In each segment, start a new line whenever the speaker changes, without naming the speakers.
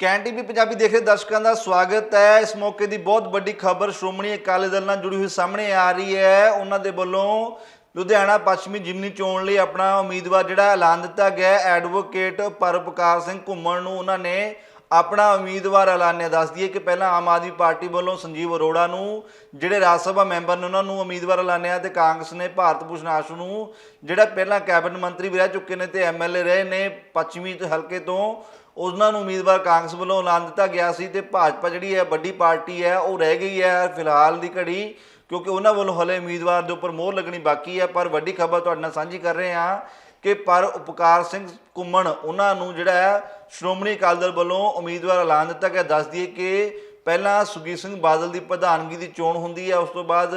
Can TV Punjabi ਦੇਖ ਰਹੇ ਦਰਸ਼ਕਾਂ ਦਾ ਸਵਾਗਤ ਹੈ। ਇਸ ਮੌਕੇ ਦੀ ਬਹੁਤ ਵੱਡੀ ਖਬਰ ਸ਼੍ਰੋਮਣੀ ਅਕਾਲੀ ਦਲ ਨਾਲ ਜੁੜੀ ਹੋਈ ਸਾਹਮਣੇ ਆ ਰਹੀ ਹੈ। ਉਹਨਾਂ ਦੇ ਵੱਲੋਂ ਲੁਧਿਆਣਾ ਪੱਛਮੀ ਜਿਮਨੀ ਚੋਣ ਲਈ ਆਪਣਾ ਉਮੀਦਵਾਰ ਜਿਹੜਾ ਐਲਾਨ ਦਿੱਤਾ ਗਿਆ ਐਡਵੋਕੇਟ ਪਰਪਕਾਰ ਸਿੰਘ ਘੁੰਮਣ ਨੂੰ ਉਹਨਾਂ ਨੇ ਆਪਣਾ ਉਮੀਦਵਾਰ ਐਲਾਨਿਆ ਦੱਸ ਦਈਏ ਕਿ ਪਹਿਲਾਂ ਆਮ ਆਦਮੀ ਪਾਰਟੀ ਵੱਲੋਂ ਸੰਜੀਵ ਅਰੋੜਾ ਨੂੰ ਜਿਹੜੇ ਰਾਜ ਸਭਾ ਮੈਂਬਰ ਨੇ ਉਹਨਾਂ ਨੂੰ ਉਮੀਦਵਾਰ ਐਲਾਨਿਆ ਤੇ ਕਾਂਗਰਸ ਨੇ ਭਾਰਤ ਭੂਸ਼ਣ ਆਸ਼ੂ ਨੂੰ ਜਿਹੜਾ ਪਹਿਲਾਂ ਕੈਬਨਿਟ ਮੰਤਰੀ ਵੀ ਰਹਿ ਚੁੱਕੇ ਨੇ ਤੇ ਐਮਐਲਏ ਰਹੇ ਨੇ ਪੱਛਮੀ ਹਲਕੇ ਤੋਂ, ਉਹਨਾਂ ਨੂੰ ਉਮੀਦਵਾਰ ਕਾਂਗਰਸ ਵੱਲੋਂ ਐਲਾਨ ਦਿੱਤਾ ਗਿਆ ਸੀ ਤੇ ਭਾਜਪਾ ਜਿਹੜੀ ਹੈ ਵੱਡੀ ਪਾਰਟੀ ਹੈ, ਉਹ ਰਹਿ ਗਈ ਹੈ ਫਿਲਹਾਲ ਦੀ ਘੜੀ ਕਿਉਂਕਿ ਉਹਨਾਂ ਵੱਲੋਂ ਹਲੇ ਉਮੀਦਵਾਰ ਦੇ ਉੱਪਰ ਮੋਹਰ ਲੱਗਣੀ ਬਾਕੀ ਹੈ, ਪਰ ਵੱਡੀ ਖਬਰ ਤੁਹਾਡੇ ਨਾਲ ਸਾਂਝੀ ਕਰ ਰਹੇ ਹਾਂ ਕਿ ਪਰ ਉਪਕਾਰ ਸਿੰਘ ਘੁੰਮਣ, ਉਹਨਾਂ ਨੂੰ ਜਿਹੜਾ ਹੈ, ਸ਼੍ਰੋਮਣੀ ਅਕਾਲੀ ਦਲ ਵੱਲੋਂ ਉਮੀਦਵਾਰ ਐਲਾਨ ਦਿੱਤਾ ਗਿਆ। ਦੱਸ ਦਈਏ ਕਿ ਪਹਿਲਾਂ ਸੁਖਬੀਰ ਸਿੰਘ ਬਾਦਲ ਦੀ ਪ੍ਰਧਾਨਗੀ ਦੀ ਚੋਣ ਹੁੰਦੀ ਹੈ, ਉਸ ਤੋਂ ਬਾਅਦ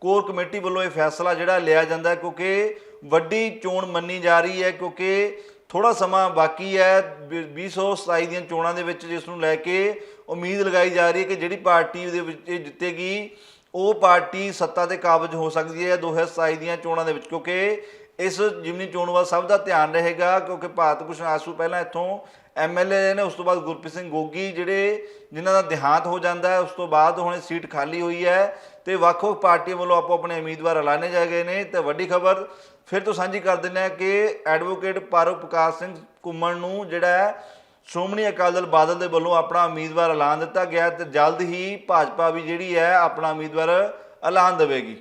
ਕੋਰ ਕਮੇਟੀ ਵੱਲੋਂ ਇਹ ਫੈਸਲਾ ਜਿਹੜਾ ਲਿਆ ਜਾਂਦਾ ਹੈ, ਕਿਉਂਕਿ ਵੱਡੀ ਚੋਣ ਮੰਨੀ ਜਾ ਰਹੀ ਹੈ, ਕਿਉਂਕਿ ਥੋੜਾ ਸਮਾਂ ਬਾਕੀ ਹੈ 2027 ਦੀਆਂ ਚੋਣਾਂ ਦੇ ਵਿੱਚ ਜਿਸ ਨੂੰ ਲੈ ਕੇ ਉਮੀਦ ਲਗਾਈ ਜਾ ਰਹੀ ਹੈ ਕਿ ਜਿਹੜੀ ਪਾਰਟੀ ਦੇ ਵਿੱਚ ਇਹ ਜਿੱਤੇਗੀ, ਉਹ ਪਾਰਟੀ ਸੱਤਾ ਤੇ ਕਾਬਜ ਹੋ ਸਕਦੀ ਹੈ 2027 ਦੀਆਂ ਚੋਣਾਂ ਦੇ ਵਿੱਚ, ਕਿਉਂਕਿ ਇਸ ਜਿਮਨੀ ਚੋਣ ਵੱਲ ਸਭ ਦਾ ਧਿਆਨ ਰਹੇਗਾ, ਕਿਉਂਕਿ ਭਾਰਤ ਭੂਸ਼ਣ ਆਸੂ ਪਹਿਲਾਂ ਇੱਥੋਂ ਐਮਐਲਏ ਨੇ, ਉਸ ਤੋਂ ਬਾਅਦ ਗੁਰਪ੍ਰੀਤ ਸਿੰਘ ਗੋਗੀ ਜਿਹੜੇ ਜਿਨ੍ਹਾਂ ਦਾ ਦੇਹਾਂਤ ਹੋ ਜਾਂਦਾ ਹੈ, ਉਸ ਤੋਂ ਬਾਅਦ ਹੁਣ ਸੀਟ ਖਾਲੀ ਹੋਈ ਹੈ ਤੇ ਵੱਖ-ਵੱਖ ਪਾਰਟੀਆਂ ਵੱਲੋਂ ਆਪੋ ਆਪਣੇ ਉਮੀਦਵਾਰ ਐਲਾਨੇ ਜਾ ਗਏ ਨੇ। ਤੇ ਵੱਡੀ ਖਬਰ ਫਿਰ ਤੋਂ ਸਾਂਝੀ ਕਰ ਦਿੰਦੇ ਹਾਂ ਕਿ ਐਡਵੋਕੇਟ ਪਰਉਪਕਾਰ ਸਿੰਘ ਘੁੰਮਣ ਨੂੰ ਜਿਹੜਾ ਸ਼੍ਰੋਮਣੀ ਅਕਾਲੀ ਦਲ ਬਾਦਲ ਦੇ ਵੱਲੋਂ ਆਪਣਾ ਉਮੀਦਵਾਰ ਐਲਾਨ ਦਿੱਤਾ ਗਿਆ ਤੇ ਜਲਦ ਹੀ ਭਾਜਪਾ ਵੀ ਜਿਹੜੀ ਹੈ, ਆਪਣਾ ਉਮੀਦਵਾਰ ਐਲਾਨ ਦੇਵੇਗੀ।